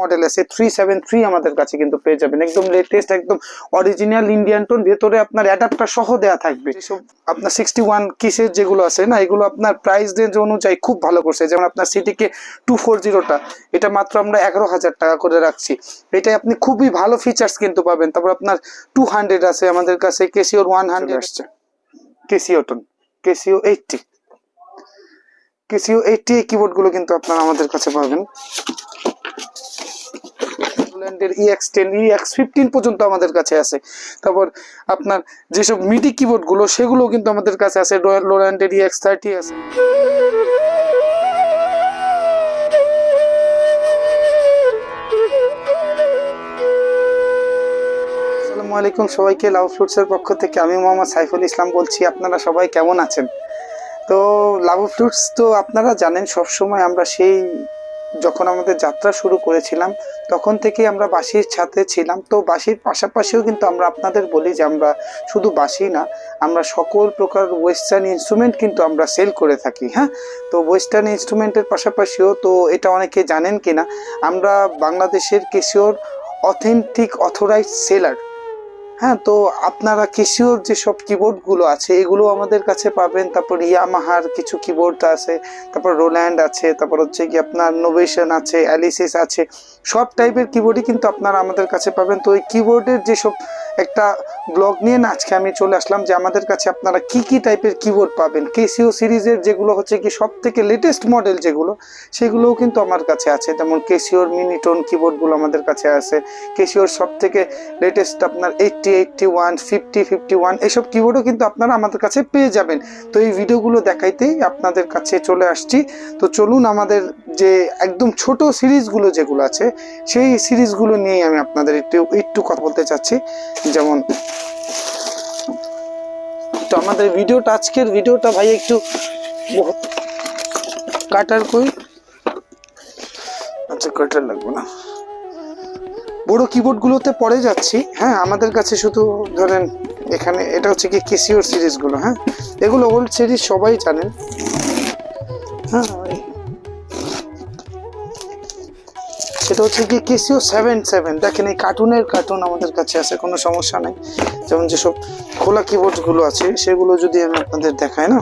Model আছে three seven three আমাদের কাছে কিন্তু পেয়ে যাবেন। একদম লেটেস্ট একদম অরিজিনাল ইন্ডিয়ান টোন ভেতরে আপনার অ্যাডাপ্টার সহ দেওয়া থাকবে। আপনার সিক্সটি ওয়ান কিসের যেগুলো আছে না এগুলো আপনার প্রাইস রেঞ্জ অনুযায়ী খুব ভালো করছে। যেমন আপনার সিটিকে টু ফোর জিরোটা এটা মাত্র আমরা এগারো হাজার টাকা করে রাখছি। এটাই আপনি খুবই ভালো ফিচার্স কিন্তু পাবেন। তারপর আপনার টু হান্ড্রেড আছে আমাদের কাছে কেসিওর ওয়ান হান্ড্রেড আসছে। Casio tone Casio eighty Casio eighty এই কিবোর্ডগুলো কিন্তু আপনারা আমাদের কাছে পাবেন। রোল্যান্ডের E X ten E X fifteen পর্যন্ত আমাদের কাছে আছে। তারপর আপনার যেসব মিডি কিবোর্ডগুলো সেগুলো কিন্তু আমাদের কাছে আছে। রোল্যান্ডের ইএক্স থার্টি আছে। আসসালামু আলাইকুম সবাইকে লাভ ফ্রুটসের পক্ষ থেকে আমি মোহাম্মদ সাইফুল ইসলাম বলছি। আপনারা সবাই কেমন আছেন? তো লাভ ফ্রুটস তো আপনারা জানেন, সবসময় আমরা সেই যখন আমাদের যাত্রা শুরু করেছিলাম, তখন থেকে আমরা বাঁশির ছাতে ছিলাম। তো বাঁশির পাশাপাশিও কিন্তু আমরা আপনাদের বলি যে আমরা শুধু বাঁশি না, আমরা সকল প্রকার ওয়েস্টার্ন ইনস্ট্রুমেন্ট কিন্তু আমরা সেল করে থাকি হ্যাঁ? তো ওয়েস্টার্ন ইনস্ট্রুমেন্টের পাশাপাশিও তো এটা অনেকে জানেন কি না আমরা বাংলাদেশের কেশিওর অথেন্টিক অথরাইজ সেলার হ্যাঁ তো আপনারা কেশিওর যেসব কিবোর্ডগুলো আছে, এগুলো আমাদের কাছে পাবেন। তারপর ইয়ামাহার কিছু কিবোর্ড আছে, তারপর রোল্যান্ড আছে, তারপর হচ্ছে কি আপনার নোভেশন আছে অ্যালিসিস আছে, সব টাইপের কিবোর্ডই কিন্তু আপনারা আমাদের কাছে পাবেন। তো ওই কিবোর্ডের যেসব একটা ব্লগ নিয়ে না, আজকে আমি চলে আসলাম যে আমাদের কাছে আপনারা কি কি টাইপের কিবোর্ড পাবেন। কেসিও সিরিজের যেগুলো হচ্ছে কি সব থেকে লেটেস্ট মডেল যেগুলো, সেগুলোও কিন্তু আমার কাছে আছে। যেমন কেসিওর মিনিটোন কিবোর্ডগুলো আমাদের কাছে আছে। কেসিওর সব থেকে লেটেস্ট আপনার eighty eighty one fifty fifty one এইসব কিবোর্ডও কিন্তু আপনারা আমাদের কাছে পেয়ে যাবেন। তো এই ভিডিওগুলো দেখাইতেই আপনাদের কাছে চলে আসছি। তো চলুন আমাদের যে একদম ছোট সিরিজগুলো যেগুলো আছে, সেই সিরিজগুলো নিয়েই আমি আপনাদের একটু একটু কথা বলতে চাচ্ছি। যেমন তো আমাদের ভিডিওটা, আজকের ভিডিওটা ভাই একটু কাটার কই আচ্ছা কাটার লাগবে না। বড় কিবোর্ডগুলোতে পরে যাচ্ছি। হ্যাঁ আমাদের কাছে শুধু ধরেন এখানে, এটা হচ্ছে কি কেসিওর সিরিজগুলো হ্যাঁ? এগুলো ওল্ড সিরিজ সবাই জানেন। হ্যাঁ সেটা হচ্ছে কি কেসিও সেভেন সেভেন দেখেন, এই কার্টুনের কার্টুন আমাদের কাছে আছে, কোনো সমস্যা নেই। যেমন যেসব খোলা কিবোর্ডগুলো আছে, সেগুলো যদি আমি আপনাদের দেখাই, না?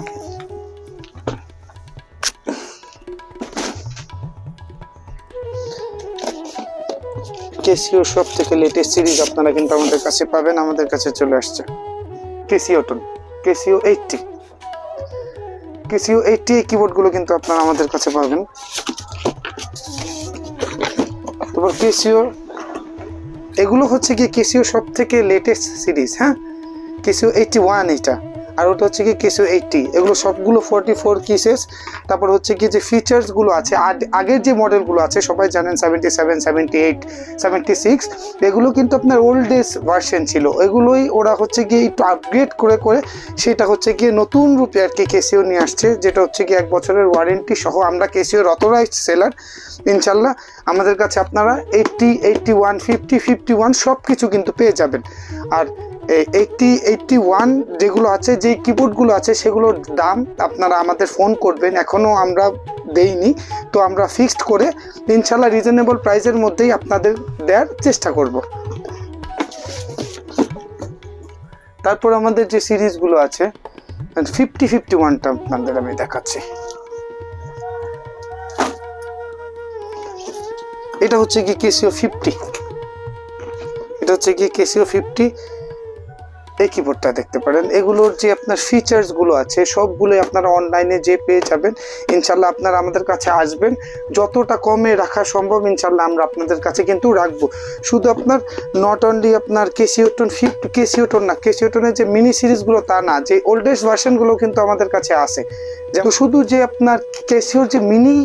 কেসিও সব থেকে লেটেস্ট সিরিজ আপনারা কিন্তু আমাদের কাছে পাবেন, আমাদের কাছে চলে আসছে। Casio tone Casio eighty Casio eighty এই কিবোর্ডগুলো কিন্তু আপনারা আমাদের কাছে পাবেন। তারপর কেসিও এগুলো হচ্ছে কি কেসিও সব থেকে লেটেস্ট সিরিজ হ্যাঁ? কেসিও এইটি ওয়ান এইটা। আর ওটা হচ্ছে কি কেসিও এইটটি এগুলো সবগুলো ফোরটি ফোর কিসেস তারপর হচ্ছে কি যে ফিচার্সগুলো আছে, আগ- আগের যে মডেলগুলো আছে, সবাই জানেন seventy seven seventy eight seventy six এগুলো কিন্তু আপনার ওল্ড ডেজ ভার্সন ছিল। এগুলোই ওরা হচ্ছে গিয়ে একটু আপগ্রেড করে করে সেটা হচ্ছে গিয়ে নতুন রূপে আর কি কেসিও নিয়ে আসছে, যেটা হচ্ছে কি এক বছরের ওয়ারেন্টি সহ আমরা কেসিওর অথরাইজড সেলার ইনশাল্লাহ আমাদের কাছে আপনারা eighty eighty one fifty fifty one সব কিছু কিন্তু পেয়ে যাবেন। আর এইটটি এইটটি ওয়ান যেগুলো আছে যে কিবোর্ডগুলো আছে, সেগুলোর দাম আপনারা আমাদের ফোন করবেন। এখনও আমরা দেইনি। তো আমরা ফিক্সড করে ইনশাল্লাহ রিজনেবল প্রাইসের মধ্যেই আপনাদের দেওয়ার চেষ্টা করব। তারপর আমাদের যে সিরিজগুলো আছে ফিফটি ফিফটি ওয়ানটা আপনাদের আমি দেখাচ্ছি। এটা হচ্ছে কি কেসিও ফিফটি এটা হচ্ছে কি কেসিও ফিফটি এই কিবোর্ডটা দেখতে পারেন। এগুলোর যে আপনার ফিচার্সগুলো আছে, সবগুলোই আপনারা অনলাইনে যে পেয়ে যাবেন ইনশাল্লাহ আপনারা আমাদের কাছে আসবেন। যতটা কমে রাখা সম্ভব ইনশাল্লাহ আমরা আপনাদের কাছে কিন্তু রাখব। শুধু আপনার নট অনলি আপনার কেসিওটন ফিফটি কেসিওটন না, কেসিওটনের যে মিনি সিরিজগুলো তা না, যে ওল্ডেস্ট ভার্সনগুলো কিন্তু আমাদের কাছে আছে। যেমন শুধু যে আপনার কেসিওর যে মিনি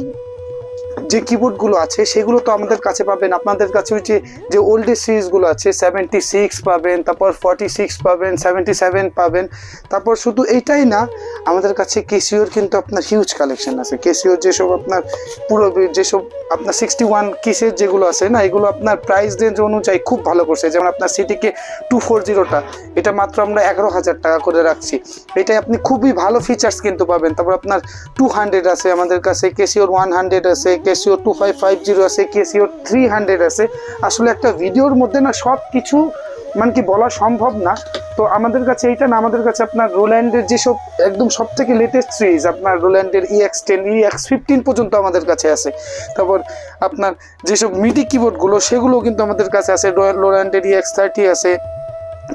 যে কিবোর্ডগুলো আছে, সেগুলো তো আমাদের কাছে পাবেন। আপনাদের কাছে হচ্ছে যে ওল্ডেস্ট সিরিজগুলো আছে সেভেন্টি সিক্স পাবেন, তারপর ফর্টি সিক্স পাবেন সেভেন্টি সেভেন পাবেন। তারপর শুধু এইটাই না, আমাদের কাছে কেসিওর কিন্তু আপনার হিউজ কালেকশন আছে। কেসিওর যেসব আপনার পুরো যেসব আপনার সিক্সটি ওয়ান কিসের যেগুলো আছে না, এগুলো আপনার প্রাইস রেঞ্জ অনুযায়ী খুব ভালো করছে। যেমন আপনার সিটিকে টু ফোর জিরোটা এটা মাত্র আমরা এগারো হাজার টাকা করে রাখছি। এটাই আপনি খুবই ভালো ফিচার্স কিন্তু পাবেন। তারপর আপনার টু হান্ড্রেড আছে আমাদের কাছে কেসিওর ওয়ান হান্ড্রেড আছে কেসিওর Casio two five five zero আছে কেসিও থ্রি হান্ড্রেড আছে। আসলে একটা ভিডিওর মধ্যে না সব কিছু মানে কি বলা সম্ভব না। তো আমাদের কাছে এইটা না, আমাদের কাছে আপনার রোল্যান্ডের যেসব একদম সব থেকে লেটেস্ট সিরিজ আপনার রোল্যান্ডের E X ten E X fifteen পর্যন্ত আমাদের কাছে আছে। তারপর আপনার যেসব মিডি কিবোর্ডগুলো সেগুলো কিন্তু আমাদের কাছে আছে। রোল্যান্ডের ই এক্স থার্টি আছে।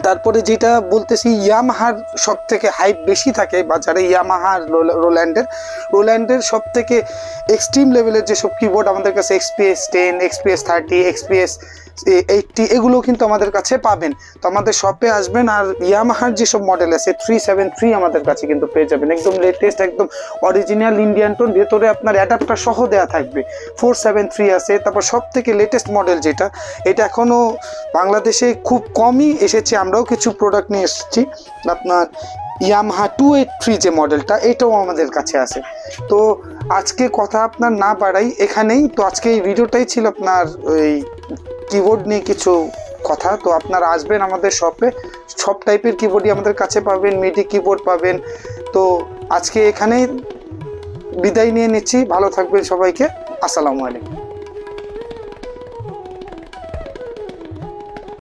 তারপরে যেটা বলতেছি, ইয়ামাহার সব থেকে হাইপ বেশি থাকে বাজারে ইয়ামাহার রোল্যান্ডের। রোল্যান্ডের সব থেকে এক্সট্রিম লেভেলের যেসব কিবোর্ড আমাদের কাছে XPS ten XPS thirty XPS eighty এগুলো কিন্তু আমাদের কাছে পাবেন। তো আমাদের শপে আসবেন আর ইয়ামাহার যেসব মডেল আছে থ্রি সেভেন থ্রি আমাদের কাছে কিন্তু পেয়ে যাবেন। একদম লেটেস্ট একদম অরিজিনাল ইন্ডিয়ান টোন ভেতরে আপনার অ্যাডাপ্টার সহ দেওয়া থাকবে। ফোর সেভেন থ্রি আছে, তারপর সব থেকে লেটেস্ট মডেল যেটা, এটা এখনও বাংলাদেশে খুব কমই এসেছে আমরাও কিছু প্রোডাক্ট নিয়ে এসেছি। আপনার ইয়ামাহা টু এইট থ্রি যে মডেলটা এটাও আমাদের কাছে আছে। তো আজকে কথা আপনার না বাড়াই, এখানেই। তো আজকে এই ভিডিওটাই ছিল আপনার ওই কিবোর্ড নিয়ে কিছু কথা। তো আপনারা আসবেন আমাদের শপে সব টাইপের কিবোর্ডই আমাদের কাছে পাবেন মিডি কিবোর্ড পাবেন। তো আজকে এখানেই বিদায় নিয়ে নিচ্ছি। ভালো থাকবেন সবাইকে। আসসালামু আলাইকুম।